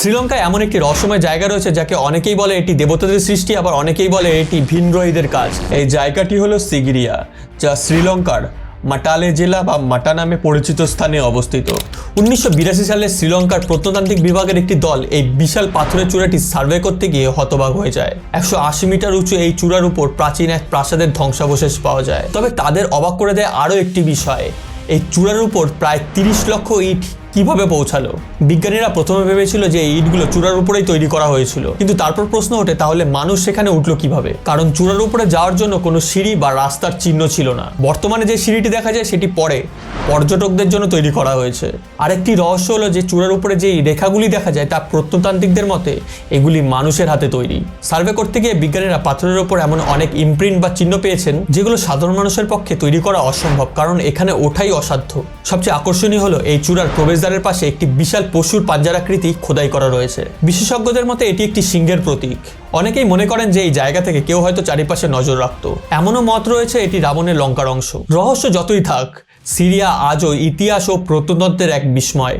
শ্রীলঙ্কায় এমন একটি রহস্যময় জায়গা রয়েছে যাকে অনেকেই বলে এটি দেবতাদের সৃষ্টি, আবার অনেকেই বলে এটি ভিনগ্রহীদের কাজ। এই জায়গাটি হলো সিগিরিয়া, যা শ্রীলঙ্কার মাটালে জেলা বা মাটা নামে পরিচিত স্থানে অবস্থিত। উনিশশো বিরাশি সালে শ্রীলঙ্কার প্রত্নতান্ত্রিক বিভাগের একটি দল এই বিশাল পাথরের চূড়াটি সার্ভে করতে গিয়ে হতবাক হয়ে যায়। একশো আশি মিটার উঁচু এই চূড়ার উপর প্রাচীন এক প্রাসাদের ধ্বংসাবশেষ পাওয়া যায়। তবে তাদের অবাক করে দেয় আরও একটি বিষয়। এই চূড়ার উপর প্রায় তিরিশ লক্ষ ইট কীভাবে পৌঁছালো? বিজ্ঞানীরা প্রথমে ভেবেছিল যে ইটগুলো চূড়ার উপরেই তৈরি করা হয়েছিল। কিন্তু তারপর প্রশ্ন ওঠে, তাহলে মানুষ সেখানে উঠল কীভাবে? কারণ চূড়ার উপরে যাওয়ার জন্য কোনো সিঁড়ি বা রাস্তার চিহ্ন ছিল না। বর্তমানে যে সিঁড়িটি দেখা যায়, সেটি পরে পর্যটকদের জন্য তৈরি করা হয়েছে। আরেকটি রহস্য হলো যে চূড়ার উপরে যে রেখাগুলি দেখা যায়, তা প্রত্নতান্ত্রিকদের মতে এগুলি মানুষের হাতে তৈরি। সার্ভে করতে গিয়ে বিজ্ঞানীরা পাথরের উপর এমন অনেক ইমপ্রিন্ট বা চিহ্ন পেয়েছেন, যেগুলো সাধারণ মানুষের পক্ষে তৈরি করা অসম্ভব, কারণ এখানে ওঠাই অসাধ্য। সবচেয়ে আকর্ষণীয় হলো এই চূড়ার প্রবেশদ্বারের পাশে একটি বিশাল পশুর পাঞ্জারাকৃতি খোদাই করা রয়েছে। বিশেষজ্ঞদের মতে এটি একটি সিংহের প্রতীক। অনেকেই মনে করেন যে এই জায়গা থেকে কেউ হয়তো চারিপাশে নজর রাখতো। এমনও মত রয়েছে এটি রাবণের লঙ্কার অংশ। রহস্য যতই থাক সিরিয়া আজও ইতিহাস ও প্রত্নতত্ত্বের এক বিস্ময়।